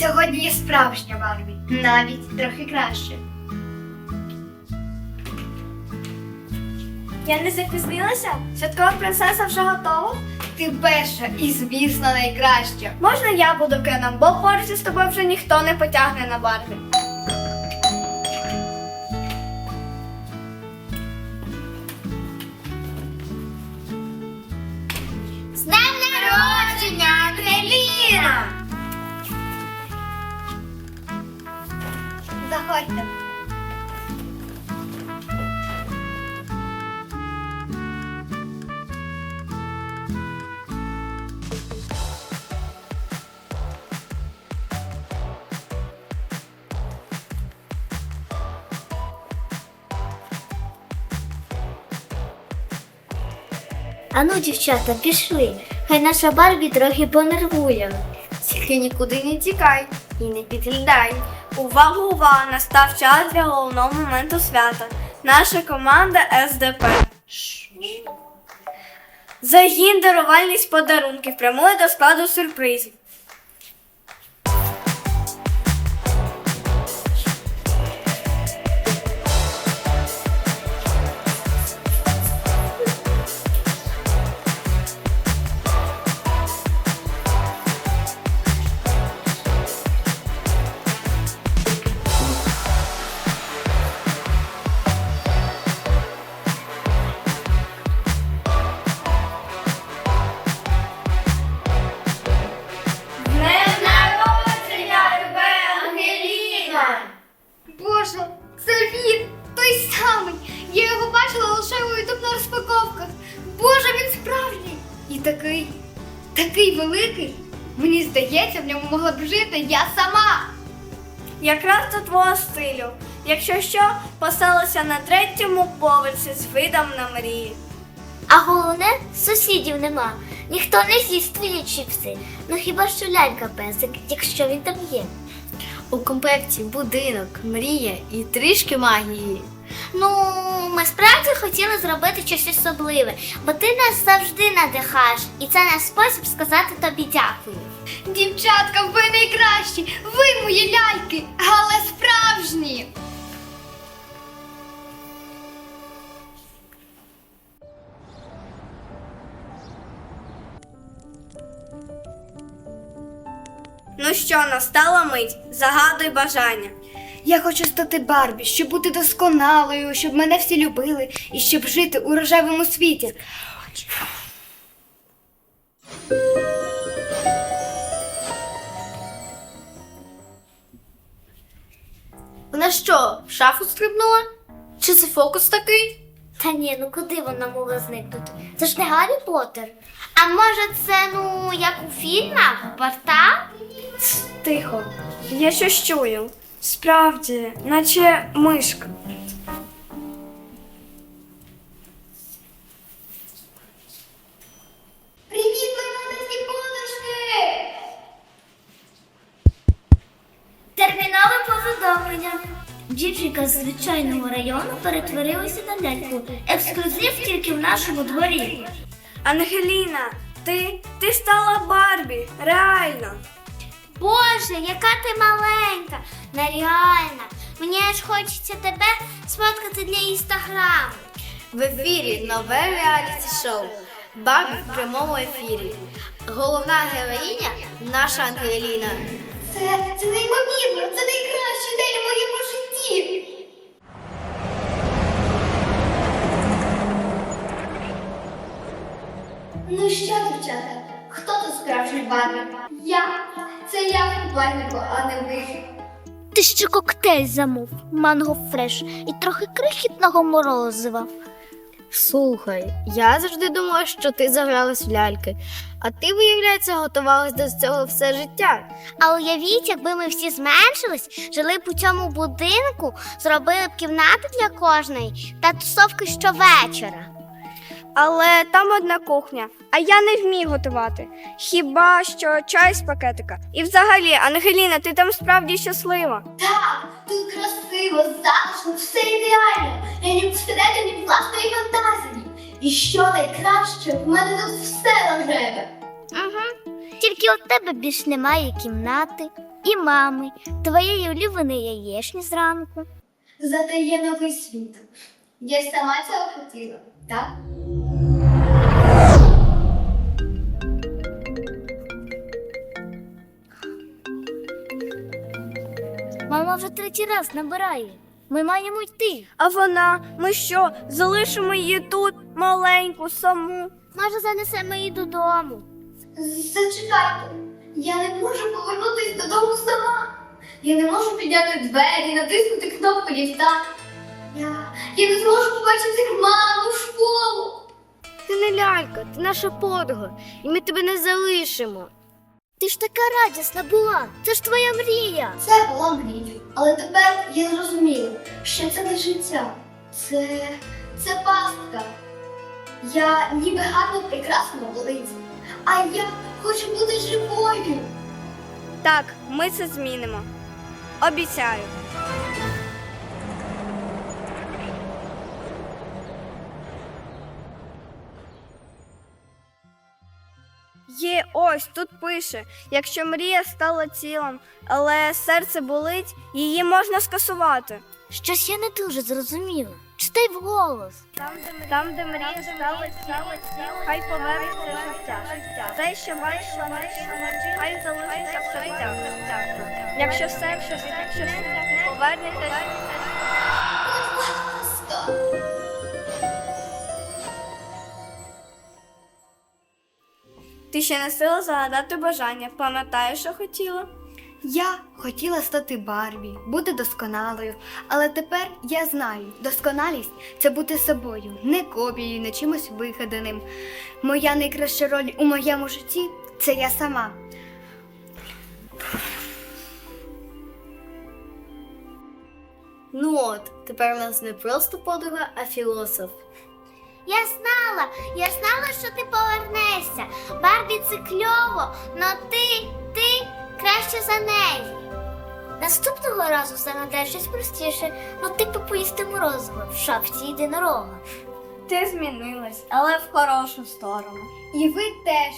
сьогодні є справжня Барбі, навіть трохи краще. Я не запізнилася? Святкова принцеса вже готова? Ти перша і, звісно, найкраща. Можна я буду Кеном, бо поруч з тобою вже ніхто не потягне на Барбі. Заходьте. Ану, дівчата, пішли. Хай наша Барбі трохи понервує. Тільки нікуди не тікай і не підглядай. Увагу, увага! Настав час для головного моменту свята. Наша команда СДП. Загін дарувальність подарунків прямує до складу сюрпризів. Такий, такий великий. Мені здається, в ньому могла б жити я сама. Якраз до твого стилю. Якщо що, поселися на третьому поверсі з видом на мрії. А головне, сусідів нема. Ніхто не з'їсть твої чіпси. Ну хіба що лялька песик, якщо він там є. У комплекті будинок, мрія і трішки магії. Ну, ми справді хотіли зробити щось особливе, бо ти нас завжди надихаєш, і це наш спосіб сказати тобі дякую. Дівчатка, ви найкращі! Ви мої ляльки, але справжні! Ну що, настала мить, загадуй бажання. Я хочу стати Барбі, щоб бути досконалою, щоб мене всі любили і щоб жити у рожевому світі. Вона що, в шафу стрибнула? Чи це фокус такий? Та ні, ну куди вона могла зникнути? Це ж не Гаррі Поттер. А може це ну як у фільмах? Портал? Тихо. Я щось чую. Справді, наче мишка. Привіт, мої подружки! Термінове повідомлення. Дівчинка з звичайного району перетворилася на ляльку. Ексклюзив тільки в нашому дворі. Ангеліна, ти, ти стала Барбі, реально. Боже, яка ти маленька, нереальна. Мені аж хочеться тебе сфоткати для інстаграму. В ефірі нове реаліті-шоу Барбі в прямому ефірі. Головна героїня наша Ангеліна. Це, це неймовірно, це найкращий день у моєму житті. Ну що, дівчата, хто тут справжній Барбі? Я. Це я в купальнику, а не ви. Ти ще коктейль замов, манго фреш і трохи крихітного морозива. Слухай, я завжди думала, що ти загралась в ляльки, а ти, виявляється, готувалась до цього все життя. А уявіть, якби ми всі зменшились, жили б у цьому будинку, зробили б кімнати для кожної та тусовки щовечора. Але там одна кухня, а я не вмію готувати. Хіба що чай з пакетика. І взагалі, Ангеліна, ти там справді щаслива. Так, тут красиво, затишно, все ідеально. Я не встидаю ні власної фантазії. І що найкраще, в мене тут все рожеве. Угу. Тільки у тебе більш немає кімнати. і мами, твоєї улюбленої яєчні зранку. Зате є новий світ. Я сама цього хотіла, так? Мама вже третій раз набирає. Ми маємо йти. А вона, ми що, залишимо її тут, маленьку, саму? Може, занесемо її додому. Зачекайте, я не можу повернутися додому сама. Я не можу підняти двері, натиснути кнопку ліфта. Я, я не зможу побачити маму, школу. Ти не лялька, ти наша подруга, і ми тебе не залишимо. Ти ж така радісна була, це ж твоя мрія. Це була мрія. Але тепер я зрозуміла, що це не життя. Це. це пастка. Я ніби гарно прекрасно болить. А я хочу бути живою. Так, ми це змінимо. Обіцяю. Ось тут пише: якщо мрія стала цілом, але серце болить, її можна скасувати. Щось я не дуже зрозуміла. Читай вголос. Там, де, там, де мрія стала цілом, хай повернеться життя. Те, що бачила вночі, хай залишиться в серцях. Якщо серце, якщо серце повернеться. Ще не сила загадати бажання. Пам'ятаєш, що хотіла? Я хотіла стати Барбі, бути досконалою, але тепер я знаю, досконалість це бути собою, не копією, не чимось вигаданим. Моя найкраща роль у моєму житті це я сама. Ну от, тепер у нас не просто подруга, а філософ. Я знала, я знала, що ти повернешся. Барбі це кльово, но ти, ти краще за неї. Наступного разу загадай щось простіше, ну типу поїсти морозиво в шапці єдинорога. Ти змінилась, але в хорошу сторону. І ви теж.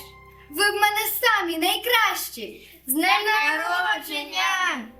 Ви в мене самі найкращі. З днем народження!